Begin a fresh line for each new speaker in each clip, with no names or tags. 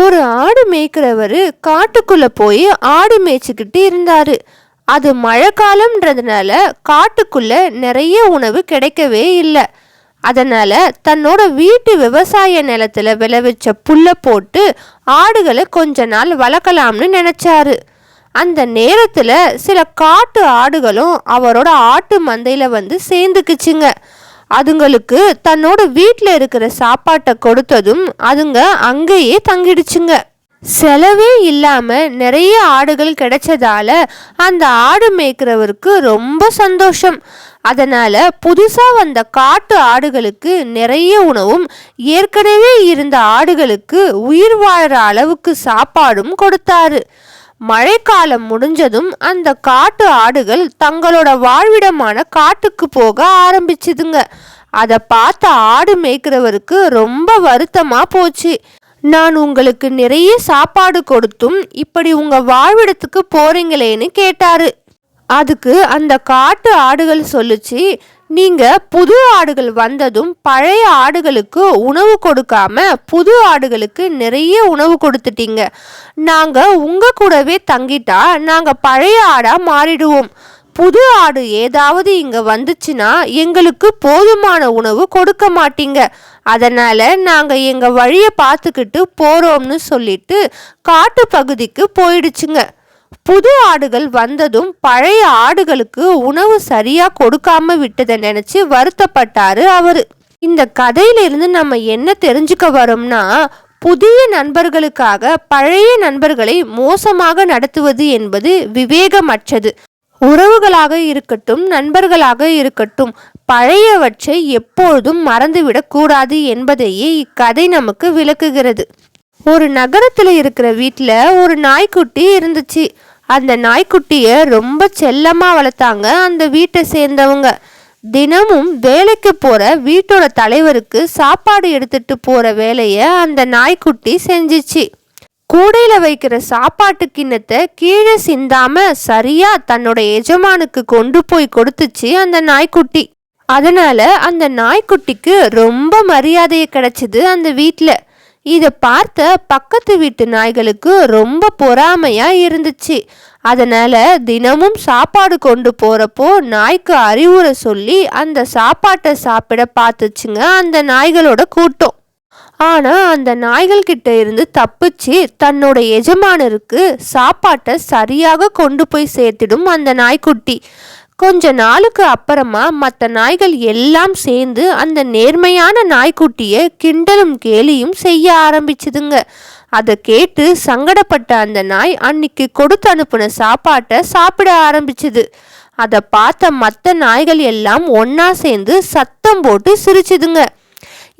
ஒரு ஆடு மேய்க்கிறவர் காட்டுக்குள்ளே போய் ஆடு மேய்ச்சிக்கிட்டு இருந்தார். அது மழைக்காலம்ன்றதுனால காட்டுக்குள்ளே நிறைய உணவு கிடைக்கவே இல்லை. அதனால் தன்னோட வீட்டு விவசாய நிலத்தில் விளைவிச்ச புல்லை போட்டு ஆடுகளை கொஞ்ச நாள் வளர்க்கலாம்னு நினச்சாரு. அந்த நேரத்தில் சில காட்டு ஆடுகளும் அவரோட ஆட்டு மந்தையில் வந்து சேர்ந்துக்குச்சுங்க. அதுங்களுக்கு தன்னோட வீட்டில் இருக்கிற சாப்பாட்டை கொடுத்ததும் அதுங்க அங்கேயே தங்கிடுச்சுங்க. செலவே இல்லாம நிறைய ஆடுகள் கிடைச்சதால அந்த ஆடு மேய்க்கிறவருக்கு ரொம்ப சந்தோஷம். அதனால புதுசா வந்த காட்டு ஆடுகளுக்கு நிறைய உணவும் ஏற்கனவே இருந்த ஆடுகளுக்கு உயிர் வாழற அளவுக்கு சாப்பாடும் கொடுத்தாரு. மழைக்காலம் முடிஞ்சதும் அந்த காட்டு ஆடுகள் தங்களோட வாழ்விடமான காட்டுக்கு போக ஆரம்பிச்சுதுங்க. அதை பார்த்த ஆடு மேய்க்கிறவருக்கு ரொம்ப வருத்தமா போச்சு. நான் உங்களுக்கு நிறைய சாப்பாடு கொடுத்தும் இப்படி உங்க வாழ்விடத்துக்கு போறீங்களேன்னு கேட்டாரு. அதுக்கு அந்த காட்டு ஆடுகள் சொல்லுச்சு நீங்க புது ஆடுகள் வந்ததும் பழைய ஆடுகளுக்கு உணவு கொடுக்காம புது ஆடுகளுக்கு நிறைய உணவு கொடுத்துட்டீங்க. நாங்க உங்க கூடவே தங்கிட்டா நாங்க பழைய ஆடா மாறிடுவோம். புது ஆடு ஏதாவது இங்க வந்துச்சுன்னா எங்களுக்கு போதுமான உணவு கொடுக்க மாட்டீங்க. அதனால நாங்க எங்க வழியை பார்த்துக்கிட்டு போறோம்னு சொல்லிட்டு காட்டு பகுதிக்கு போயிடுச்சுங்க. புது ஆடுகள் வந்ததும் பழைய ஆடுகளுக்கு உணவு சரியா கொடுக்காம விட்டதை நினைச்சு வருத்தப்பட்டாரு அவரு. இந்த கதையிலிருந்து நம்ம என்ன தெரிஞ்சுக்க வரோம்னா புதிய நண்பர்களுக்காக பழைய நண்பர்களை மோசமாக நடத்துவது என்பது விவேகமற்றது. உறவுகளாக இருக்கட்டும் நண்பர்களாக இருக்கட்டும் பழையவற்றை எப்பொழுதும் மறந்துவிடக்கூடாது என்பதையே இக்கதை நமக்கு விளக்குகிறது. ஒரு நகரத்தில் இருக்கிற வீட்டில் ஒரு நாய்க்குட்டி இருந்துச்சு. அந்த நாய்க்குட்டியை ரொம்ப செல்லமாக வளர்த்தாங்க அந்த வீட்டை சேர்ந்தவங்க. தினமும் வேலைக்கு போகிற வீட்டோட தலைவருக்கு சாப்பாடு எடுத்துட்டு போகிற வேலையை அந்த நாய்க்குட்டி செஞ்சிச்சு. கூடையில் வைக்கிற சாப்பாட்டு கிண்ணத்தை கீழே சிந்தாம சரியாக தன்னோட எஜமானுக்கு கொண்டு போய் கொடுத்துச்சு அந்த நாய்க்குட்டி. அதனால அந்த நாய்க்குட்டிக்கு ரொம்ப மரியாதையை கிடச்சிது அந்த வீட்டில் இதை பார்த்த பக்கத்து வீட்டு நாய்களுக்கு ரொம்ப பொறாமையாக இருந்துச்சு. அதனால் தினமும் சாப்பாடு கொண்டு போகிறப்போ நாய்க்கு அறிவுரை சொல்லி அந்த சாப்பாட்டை சாப்பிட பார்த்துச்சுங்க அந்த நாய்களோட கூட்டம். ஆனால் அந்த நாய்கள்கிட்ட இருந்து தப்பிச்சு தன்னோட எஜமானருக்கு சாப்பாட்டை சரியாக கொண்டு போய் சேர்த்திடும் அந்த நாய்க்குட்டி. கொஞ்ச நாளுக்கு அப்புறமா மற்ற நாய்கள் எல்லாம் சேர்ந்து அந்த நேர்மையான நாய்க்குட்டியை கிண்டலும் கேலியும் செய்ய ஆரம்பிச்சுதுங்க. அதை கேட்டு சங்கடப்பட்ட அந்த நாய் அன்னைக்கு கொடுத்து அனுப்புன சாப்பாட்டை சாப்பிட ஆரம்பிச்சுது. அதை பார்த்த மற்ற நாய்கள் எல்லாம் ஒன்னா சேர்ந்து சத்தம் போட்டு சிரிச்சுதுங்க.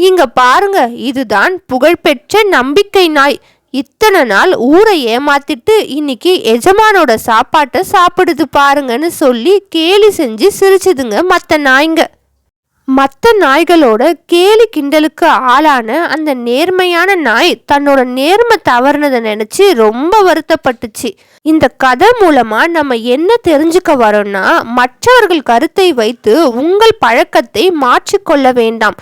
இங்க பாருங்க இதுதான் புகழ்பெற்ற நம்பிக்கை நாய். இத்தனை நாள் ஊரை ஏமாத்திட்டு இன்னைக்கு எஜமானோட சாப்பாட்டை சாப்பிடுது பாருங்கன்னு சொல்லி கேலி செஞ்சு சிரிச்சுதுங்க மற்ற நாய்ங்க. மற்ற நாய்களோட கேலி கிண்டலுக்கு ஆளான அந்த நேர்மையான நாய் தன்னோட நேர்மை தவறுனதை நினச்சி ரொம்ப வருத்தப்பட்டுச்சு. இந்த கதை மூலமா நம்ம என்ன தெரிஞ்சுக்க வரோம்னா மற்றவர்கள் கருத்தை வைத்து உங்கள் பழக்கத்தை மாற்றிக்கொள்ள வேண்டாம்.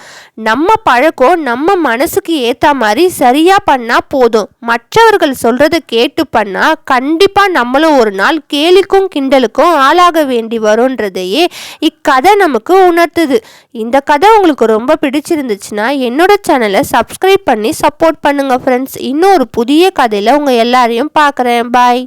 நம்ம பழக்கம் நம்ம மனசுக்கு ஏத்த மாதிரி சரியா பண்ணா போதும். மற்றவர்கள் சொல்றத கேட்டு பண்ணா கண்டிப்பா நம்மளும் ஒரு நாள் கேலிக்கும் கிண்டலுக்கும் ஆளாக வேண்டி வரும்ன்றதையே இக்கதை நமக்கு உணர்த்துது. இந்த கதை உங்களுக்கு ரொம்ப பிடிச்சிருந்துச்சுன்னா என்னோட சேனலை சப்ஸ்கிரைப் பண்ணி சப்போர்ட் பண்ணுங்க ஃப்ரெண்ட்ஸ் இன்னொரு புதிய கதையில உங்க எல்லாரையும் பார்க்குறேன். பாய்